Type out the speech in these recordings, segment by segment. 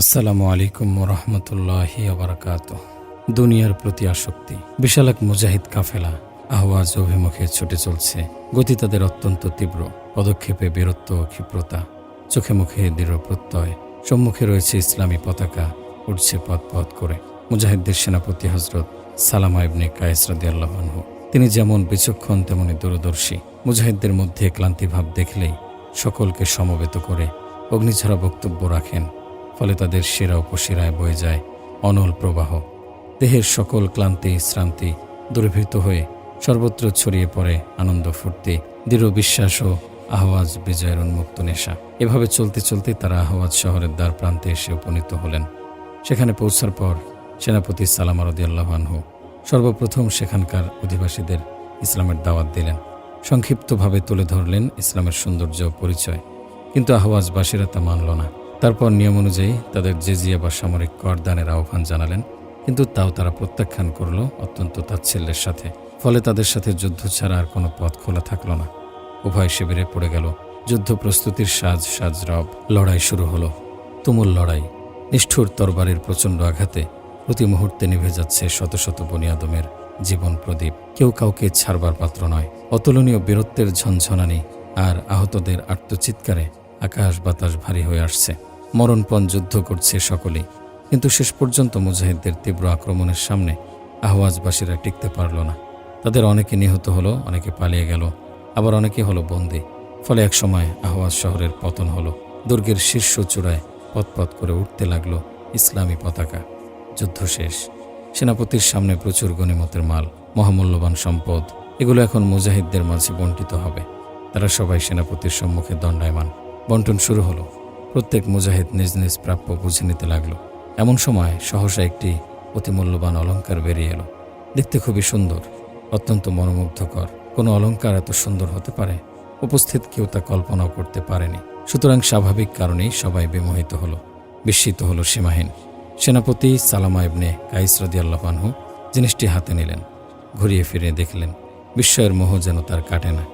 আসসালামু আলাইকুম রহমতুল্লাহি আবরাকাত দুনিয়ার প্রতি আসক্তি, বিশাল এক মুজাহিদ কাফেলা, আহওয়াজ অভিমুখে ছুটে চলছে। গতি তাদের অত্যন্ত তীব্র, পদক্ষেপে বীরত্ব ক্ষিপ্রতা, চোখে মুখে দৃঢ় প্রত্যয়, সম্মুখে রয়েছে ইসলামী পতাকা, উঠছে পথ পথ করে। মুজাহিদদের সেনাপতি হজরত সালামা ইবনে কায়েস রাদিয়াল্লাহু তিনি যেমন বিচক্ষণ, তেমনি দূরদর্শী। মুজাহিদদের মধ্যে ক্লান্তিভাব দেখলেই সকলকে সমবেত করে অগ্নিঝরা বক্তব্য রাখেন। ফলে তাদের শিরা উপশিরায় বয়ে যায় অনল প্রবাহ। দেহের সকল ক্লান্তি, শ্রান্তি দূরীভূত হয়ে সর্বত্র ছড়িয়ে পড়ে আনন্দ ফুর্তি, দৃঢ় বিশ্বাস ও আহওয়াজ বিজয়ের উন্মুক্ত নেশা। এভাবে চলতে চলতে তারা আহওয়াজ শহরের দ্বার প্রান্তে এসে উপনীত হলেন। সেখানে পৌঁছার পর সেনাপতি সালাম আনহু সর্বপ্রথম সেখানকার অধিবাসীদের ইসলামের দাওয়াত দিলেন। সংক্ষিপ্তভাবে তুলে ধরলেন ইসলামের সৌন্দর্য পরিচয়। কিন্তু আহওয়াজবাসীরা তা মানল না। তারপর নিয়ম অনুযায়ী তাদের জেজিয়া বা সামরিক করদানের আহ্বান জানালেন, কিন্তু তাও তারা প্রত্যাখ্যান করল অত্যন্ত তাচ্ছিল্যের সাথে। ফলে তাদের সাথে যুদ্ধ ছাড়া আর কোনো পথ খোলা থাকল না। উভয় শিবিরে পড়ে গেল। যুদ্ধ প্রস্তুতির সাজ সাজ রব লড়াই শুরু হলো। তুমুল লড়াই। নিষ্ঠুর তরবারির প্রচণ্ড আঘাতে প্রতি মুহূর্তে নিভে যাচ্ছে শত শত বনিয়াদমের জীবন প্রদীপ। কেউ কাউকে ছাড়বার পাত্র নয়। অতুলনীয় বীরত্বের ঝনঝনানি আর আহতদের আত্মচিৎকারে আকাশ বাতাস ভারী হয়ে আসছে। মরণপণ যুদ্ধ করছে সকলেই। কিন্তু শেষ পর্যন্ত মুজাহিদদের তীব্র আক্রমণের সামনে আহওয়াজবাসীরা টিকতে পারল না। তাদের অনেকে নিহত হলো, অনেকে পালিয়ে গেল, আবার অনেকে হলো বন্দী। ফলে একসময় আহওয়াজ শহরের পতন হলো। দুর্গের শীর্ষ চূড়ায় পথপথ করে উঠতে লাগল ইসলামী পতাকা। যুদ্ধ শেষ। সেনাপতির সামনে প্রচুর গণিমতের মাল, মহামূল্যবান সম্পদ, এগুলো এখন মুজাহিদদের মাঝে বন্টিত হবে। তারা সবাই সেনাপতির সম্মুখে দণ্ডায়মান। বন্টন শুরু হলো। প্রত্যেক মুজাহিদ নিজ নিজ প্রাপ্য বুঝে নিতে লাগল। এমন সময় সহসা একটি অতি মূল্যবান অলঙ্কার বেরিয়ে এলো। দেখতে খুবই সুন্দর, অত্যন্ত মনোমুগ্ধকর। কোনো অলঙ্কার এত সুন্দর হতে পারে? উপস্থিত কেউ তা কল্পনাও করতে পারেনি। সুতরাং স্বাভাবিক কারণেই সবাই বিমোহিত হলো, বিস্মিত হলো সীমাহীন। সেনাপতি সালামা ইবনে কাইস জিনিসটি হাতে নিলেন, ঘুরিয়ে ফিরিয়ে দেখলেন, বিস্ময়ের মোহ যেন তার কাটে না।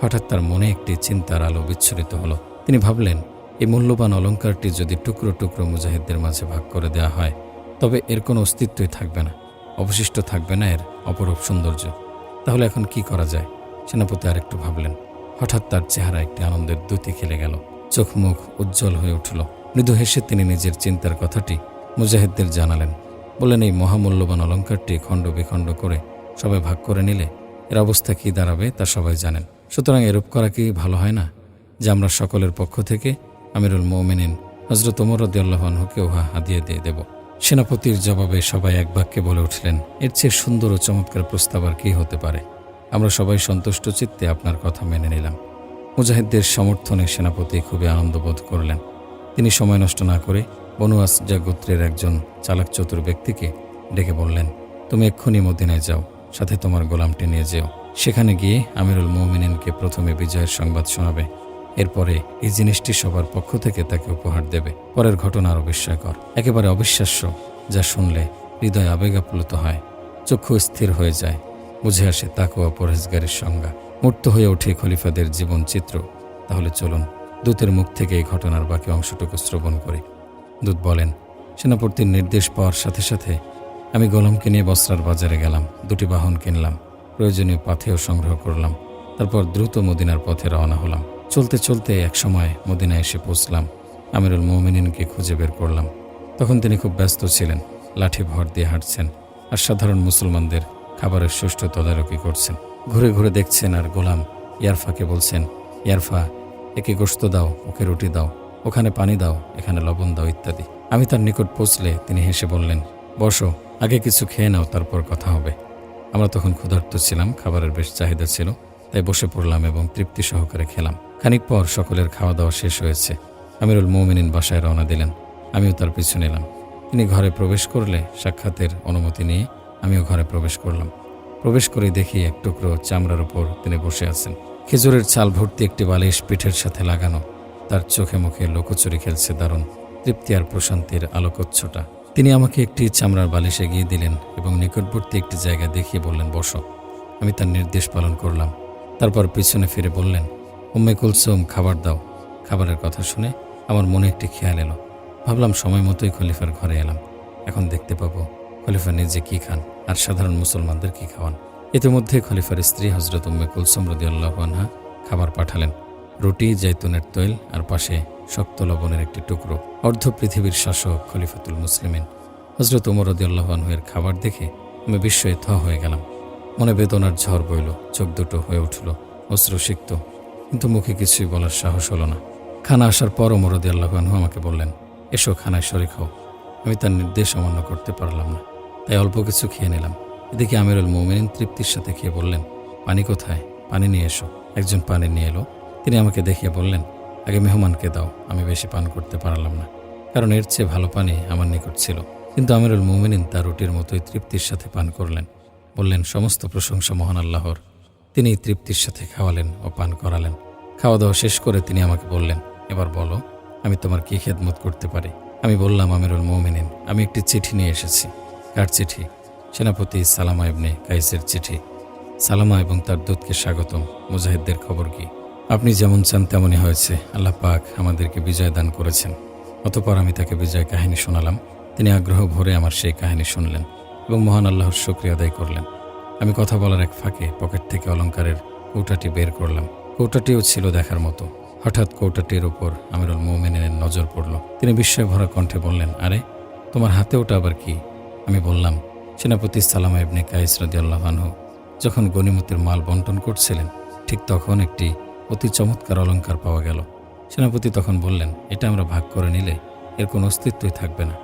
হঠাৎ তার মনে একটি চিন্তার আলো বিচ্ছুরিত হলো। তিনি ভাবলেন, এই মূল্যবান অলঙ্কারটি যদি টুকরো টুকরো মুজাহিদদের মাঝে ভাগ করে দেওয়া হয়, তবে এর কোনো অস্তিত্বই থাকবে না, অবশিষ্ট থাকবে না এর অপরূপ সৌন্দর্য। তাহলে এখন কি করা যায়? সেনাপতি আরেকটু ভাবলেন। হঠাৎ তার চেহারা একটি আনন্দের দ্যুতি খেলে গেল। চোখ মুখ উজ্জ্বল হয়ে উঠল। মৃদু হেসে তিনি নিজের চিন্তার কথাটি মুজাহিদদের জানালেন। বলেন এই মহামূল্যবান অলঙ্কারটি খণ্ড বিখণ্ড করে সবাই ভাগ করে নিলে এর অবস্থা কী দাঁড়াবে তা সবাই জানেন। সুতরাং এরূপ করা কি ভালো হয় না? যে আমরা সকলের পক্ষ থেকে আমিরুল মৌমিনিন হজরত ওমর উহা হাদিয়ে দিয়ে দেব। সেনাপতির জবাবে সবাই এক বাক্যে বলে উঠলেন, এর চেয়ে সুন্দর ও চমৎকার প্রস্তাব আর কী হতে পারে? আমরা সবাই সন্তুষ্ট চিত্তে আপনার কথা মেনে নিলাম। মুজাহিদদের সমর্থনে সেনাপতি খুবই আনন্দ বোধ করলেন। তিনি সময় নষ্ট না করে বনু আসজা গোত্রের একজন চালাক চতুর ব্যক্তিকে ডেকে বললেন, তুমি এক্ষুনি মদিনায় যাও, সাথে তোমার গোলামটি নিয়ে যেও। সেখানে গিয়ে আমিরুল মৌমিনিনকে প্রথমে বিজয়ের সংবাদ শোনাবে। এরপরে এই জিনিসটি সবার পক্ষ থেকে তাকে উপহার দেবে। পরের ঘটনা আরও বিস্ময়কর। একেবারে অবিশ্বাস্য, যা শুনলে হৃদয় আবেগাপ্লুত হয়। চক্ষু স্থির হয়ে যায়। বুঝে আসে তাকুয়া পরহেজগারের সংজ্ঞা। মূর্ত হয়ে ওঠে খলিফাদের জীবন চিত্র। তাহলে চলুন দূতের মুখ থেকে এই ঘটনার বাকি অংশটুকু শ্রবণ করি। দূত বলেন, সেনাপতির নির্দেশ পাওয়ার সাথে সাথে আমি গোলামকে নিয়ে বস্ত্রার বাজারে গেলাম। দুটি বাহন কিনলাম। প্রয়োজনীয় পাথেও সংগ্রহ করলাম। তারপর দ্রুত মদিনার পথে রওনা হলাম। চলতে চলতে এক সময় মদিনায় এসে পৌঁছলাম। আমিরুল মৌমিনিনকে খুঁজে বের করলাম। তখন তিনি খুব ব্যস্ত ছিলেন, লাঠি ভর দিয়ে হাঁটছেন আর সাধারণ মুসলমানদের খাবারের সুষ্ঠু তদারকি করছেন। ঘুরে ঘুরে দেখছেন আর গোলাম ইয়ারফাকে বলছেন, ইয়ারফা, একে গোস্ত দাও, ওকে রুটি দাও, ওখানে পানি দাও, এখানে লবণ দাও, ইত্যাদি। আমি তার নিকট পৌঁছলে তিনি হেসে বললেন, বসো, আগে কিছু খেয়ে নাও, তারপর কথা হবে। আমরা তখন ক্ষুধার্ত ছিলাম, খাবারের বেশ চাহিদা ছিল। তাই বসে পড়লাম এবং তৃপ্তি সহকারে খেলাম। খানিক পর সকলের খাওয়া দাওয়া শেষ হয়েছে। আমিরুল মৌমিনিন বাসায় রওনা দিলেন। আমিও তার পিছু নিলাম। তিনি ঘরে প্রবেশ করলে সাক্ষাতের অনুমতি নিয়ে আমিও ঘরে প্রবেশ করলাম। প্রবেশ করে দেখি এক টুকরো চামড়ার উপর তিনি বসে আছেন। খেজুরের চাল ভর্তি একটি বালিশ পিঠের সাথে লাগানো। তার চোখে মুখে লোকচুরি খেলছে দারুণ তৃপ্তি আর প্রশান্তির আলোকচ্ছটা। তিনি আমাকে একটি চামড়ার বালিশ এগিয়ে দিলেন এবং নিকটবর্তী একটি জায়গা দেখিয়ে বললেন, বসো। আমি তার নির্দেশ পালন করলাম। তারপর পিছনে ফিরে বললেন, উম্মে কুলসুম, খাবার দাও। খাবারের কথা শুনে আমার মনে একটি খেয়াল এলো। ভাবলাম সময় মতোই খলিফার ঘরে এলাম। এখন দেখতে পাবো খলিফা নিজে কি খান আর সাধারণ মুসলমানদের কি খাওয়ান। ইতিমধ্যে খলিফার স্ত্রী হজরত উম্মে কুলসুম রদি আনহা খাবার পাঠালেন। রুটি, জৈতুনের তৈল আর পাশে শক্ত লবণের একটি টুকরো। অর্ধ পৃথিবীর শাসক খলিফাতুল মুসলিমিন। হজরত উমর রদি আনহুয়ের খাবার দেখে আমি বিস্ময়ে থ হয়ে গেলাম। মনে বেদনার ঝড় বইল, চোখ দুটো হয়ে উঠল, অশ্রু সিক্ত, কিন্তু মুখে কিছুই বলার সাহস হলো না। খানা আসার পর ওমরদি আল্লাহানহু আমাকে বললেন, এসো, খানায় শরিক হও। আমি তার নির্দেশ অমান্য করতে পারলাম না। তাই অল্প কিছু খেয়ে নিলাম। এদিকে আমিরুল মোমিনিন তৃপ্তির সাথে খেয়ে বললেন, পানি কোথায়? পানি নিয়ে এসো। একজন পানি নিয়ে এলো। তিনি আমাকে দেখিয়ে বললেন, আগে মেহমানকে দাও, আমি বেশি পান করতে পারলাম না। কারণ এর চেয়ে ভালো পানি আমার নিকট ছিল। কিন্তু আমিরুল মোমিনিন তার রুটির মতোই তৃপ্তির সাথে পান করলেন। বললেন, সমস্ত প্রশংসা মহান আল্লাহর। তিনি তৃপ্তির সাথে খাওয়ালেন ও পান করালেন। খাওয়া দাওয়া শেষ করে তিনি আমাকে বললেন, এবার বলো, আমি তোমার কি খেদমত করতে পারি? আমি বললাম, আমিরুল মৌমিনিন, আমি একটি চিঠি নিয়ে এসেছি। কার চিঠি? সেনাপতি সালামা ইবনে কাইসের চিঠি। সালামা এবং তার দূতকে স্বাগতম। মুজাহিদদের খবর কি? আপনি যেমন চান তেমনই হয়েছে। আল্লাহ পাক আমাদেরকে বিজয় দান করেছেন। অতপর আমি তাকে বিজয় কাহিনী শোনালাম। তিনি আগ্রহ ভরে আমার সেই কাহিনী শুনলেন। এবং মহান আল্লাহর শুক্রিয়া আদায় করলেন। আমি কথা বলার এক ফাঁকে পকেট থেকে অলংকারের কৌটাটি বের করলাম। কৌটাটিও ছিল দেখার মতো। হঠাৎ কৌটাটির ওপর আমিরুল মৌমিনের নজর পড়ল। তিনি বিস্ময় ভরা কণ্ঠে বললেন, আরে, তোমার হাতে ওটা আবার কি? আমি বললাম, সেনাপতি সালামা ইবনে কাইস রাদিয়াল্লাহু যখন গনিমতের মাল বন্টন করছিলেন, ঠিক তখন একটি অতি চমৎকার অলংকার পাওয়া গেল। সেনাপতি তখন বললেন, এটা আমরা ভাগ করে নিলে এর কোনো অস্তিত্বই থাকবে না।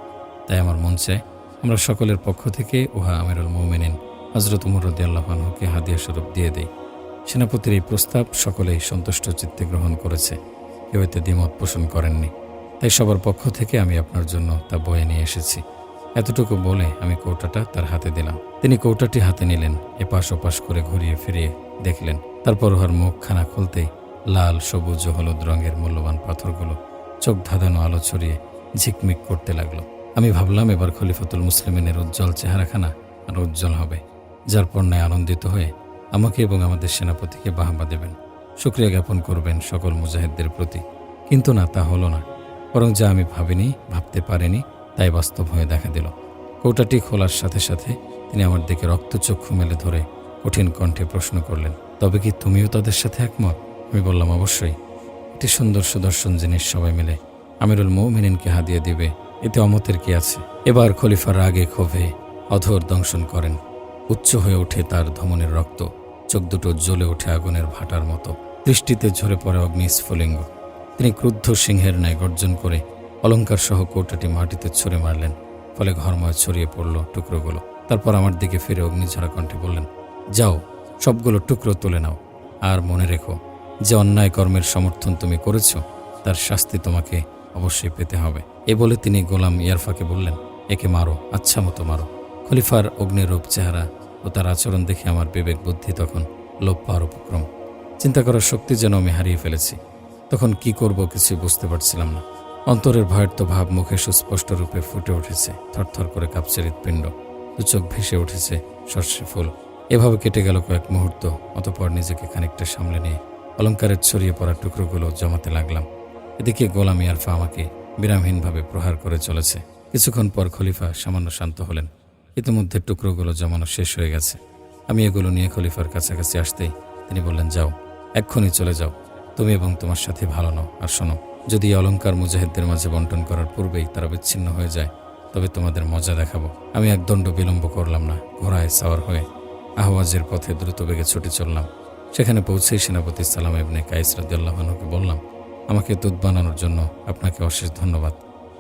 তাই আমার মন চায় আমরা সকলের পক্ষ থেকে উহা আমিরুল মৌমিনিন হজরত উমর রদিয়াল্লাহানহুকে হাদিয়া স্বরূপ দিয়ে দেই। সেনাপতির এই প্রস্তাব সকলেই সন্তুষ্ট চিত্তে গ্রহণ করেছে। কেউ এতে দ্বিমত পোষণ করেননি। তাই সবার পক্ষ থেকে আমি আপনার জন্য তা বয়ে নিয়ে এসেছি। এতটুকু বলে আমি কৌটাটা তার হাতে দিলাম। তিনি কৌটাটি হাতে নিলেন, এপাশ ওপাশ করে ঘুরিয়ে ফিরিয়ে দেখলেন। তারপর ওহার মুখখানা খুলতেই লাল, সবুজ হলুদ রঙের মূল্যবান পাথরগুলো চোখ ধাঁধানো আলো ছড়িয়ে ঝিকমিক করতে লাগল। আমি ভাবলাম এবার খলিফাতুল মুসলিমিনের উজ্জ্বল চেহারাখানা আর উজ্জ্বল হবে, যার পণ্যায় আনন্দিত হয়ে আমাকে এবং আমাদের সেনাপতিকে বাহাবা দেবেন শুক্রিয়া জ্ঞাপন করবেন সকল মুজাহিদদের প্রতি। কিন্তু না, তা হলো না। বরং যা আমি ভাবিনি, ভাবতে পারিনি, তাই বাস্তব হয়ে দেখা দিল। কৌটাটি খোলার সাথে সাথে তিনি আমার দিকে রক্তচক্ষু মেলে ধরে কঠিন কণ্ঠে প্রশ্ন করলেন, তবে কি তুমিও তাদের সাথে একমত? আমি বললাম, অবশ্যই। একটি সুন্দর সুদর্শন জিনিস সবাই মিলে। আমিরুল মৌমিনিনকে হাদিয়ে দিবে এতে অমতের কি আছে? এবার খলিফার রাগে ক্ষোভে অধর দংশন করেন। উচ্চ হয়ে ওঠে তার ধমনের রক্ত। চোখ দুটো জ্বলে ওঠে আগুনের ভাটার মতো। দৃষ্টিতে ঝরে পড়ে অগ্নি স্ফুলিঙ্গ। তিনি ক্রুদ্ধ সিংহের ন্যায় গর্জন করে অলঙ্কার সহ কৌটাটি মাটিতে ছুঁড়ে মারলেন। ফলে ঘরময় ছড়িয়ে পড়ল টুকরোগুলো। তারপর আমার দিকে ফিরে অগ্নিঝরা কণ্ঠে বললেন, যাও, সবগুলো টুকরো তুলে নাও। আর মনে রেখো, যে অন্যায় কর্মের সমর্থন তুমি করেছ, তার শাস্তি তোমাকে অবশ্যই পেতে হবে। এ বলে তিনি গোলাম ইয়ারফাকে বললেন, একে মারো আচ্ছা মতো মারো। খলিফার অগ্নিরূপ চেহারা ও তার আচরণ দেখে আমার বিবেক বুদ্ধি তখন লোপ পাওয়ার উপক্রম। চিন্তা করার শক্তি যেন আমি হারিয়ে ফেলেছি। তখন কি করব কিছুই বুঝতে পারছিলাম না। অন্তরের ভয়ের তো ভাব মুখে সুস্পষ্ট রূপে ফুটে উঠেছে, থরথর করে কাঁপছে হৃৎপিণ্ড। দু চোখ ভেসে উঠেছে সর্ষে ফুল। এভাবে কেটে গেল কয়েক মুহূর্ত, অতপর নিজেকে খানিকটা সামলে নিয়ে অলঙ্কারের ছড়িয়ে পড়া টুকরোগুলো জমাতে লাগলাম। এদিকে গোলাম ইয়ারফা আমাকে বিরামহীনভাবে প্রহার করে চলেছে। কিছুক্ষণ পর খলিফা সামান্য শান্ত হলেন। ইতিমধ্যে টুকরোগুলো জমানো শেষ হয়ে গেছে। আমি এগুলো নিয়ে খলিফার কাছাকাছি আসতেই তিনি বললেন, যাও, এক্ষুনি চলে যাও। তুমি এবং তোমার সাথে ভালো নাও। আর শোনো, যদি অলঙ্কার মুজাহিদদের মাঝে বন্টন করার পূর্বেই তারা বিচ্ছিন্ন হয়ে যায়, তবে তোমাদের মজা দেখাবো। আমি এক দণ্ড বিলম্ব করলাম না, ঘোড়ায় সাওয়ার হয়ে আহওয়াজের পথে দ্রুত বেগে ছুটে চললাম। সেখানে পৌঁছেই সেনাপতি সালাম এবনে কাইস বললাম আমাকে দুধ বানানোর জন্য আপনাকে অশেষ ধন্যবাদ।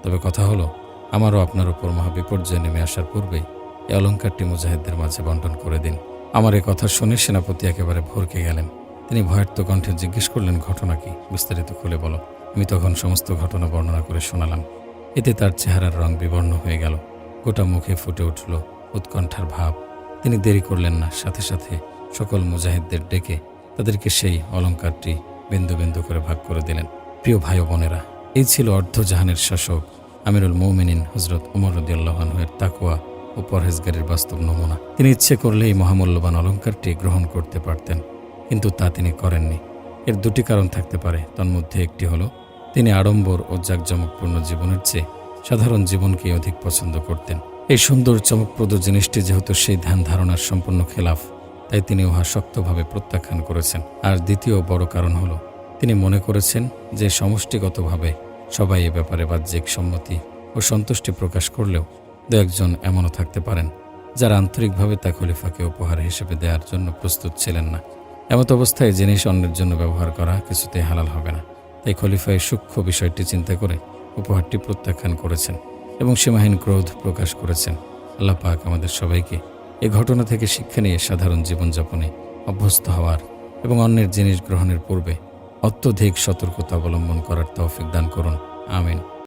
তবে কথা হলো, আমারও আপনার উপর মহাবিপর্যয় নেমে আসার পূর্বেই এই অলঙ্কারটি মুজাহিদদের মাঝে বন্টন করে দিন। আমার এই কথা শুনে সেনাপতি একেবারে ভরকে গেলেন। তিনি ভয়ার্ত কণ্ঠে জিজ্ঞেস করলেন, ঘটনা কি? বিস্তারিত খুলে বলো। আমি তখন সমস্ত ঘটনা বর্ণনা করে শোনালাম। এতে তার চেহারার রং বিবর্ণ হয়ে গেল। গোটা মুখে ফুটে উঠল উৎকণ্ঠার ভাব। তিনি দেরি করলেন না। সাথে সাথে সকল মুজাহিদদের ডেকে তাদেরকে সেই অলঙ্কারটি বিন্দু বিন্দু করে ভাগ করে দিলেন। প্রিয় ভাই বোনেরা, এই ছিল অর্ধজাহানের শাসক আমিরুল মৌমিনিন হজরত উমর রদিয়াল্লাহানহের তাকুয়া ও পরহেজগারির বাস্তব নমুনা। তিনি ইচ্ছে করলে এই মহামূল্যবান অলঙ্কারটি গ্রহণ করতে পারতেন, কিন্তু তা তিনি করেননি। এর দুটি কারণ থাকতে পারে। তন্মধ্যে একটি হলো, তিনি আড়ম্বর ও জাঁকজমকপূর্ণ জীবনের চেয়ে সাধারণ জীবনকে অধিক পছন্দ করতেন। এই সুন্দর চমকপ্রদ জিনিসটি যেহেতু সেই ধ্যান ধারণার সম্পূর্ণ খেলাফ তাই তিনি উহা শক্তভাবে প্রত্যাখ্যান করেছেন। আর দ্বিতীয় বড় কারণ হল, তিনি মনে করেছেন যে সমষ্টিগতভাবে সবাই এ ব্যাপারে বাহ্যিক সম্মতি ও সন্তুষ্টি প্রকাশ করলেও দু একজন এমনও থাকতে পারেন, যারা আন্তরিকভাবে তা খলিফাকে উপহার হিসেবে দেওয়ার জন্য প্রস্তুত ছিলেন না। এমত অবস্থায় জিনিস অন্যের জন্য ব্যবহার করা কিছুতেই হালাল হবে না। তাই খলিফা এই সূক্ষ্ম বিষয়টি চিন্তা করে উপহারটি প্রত্যাখ্যান করেছেন এবং সীমাহীন ক্রোধ প্রকাশ করেছেন। আল্লাহ পাক আমাদের সবাইকে এ ঘটনা থেকে শিক্ষা নিয়ে সাধারণ জীবনযাপনে অভ্যস্ত হওয়ার এবং অন্যের জিনিস গ্রহণের পূর্বে অত্যধিক সতর্কতা অবলম্বন করার তৌফিক দান করুন। আমিন।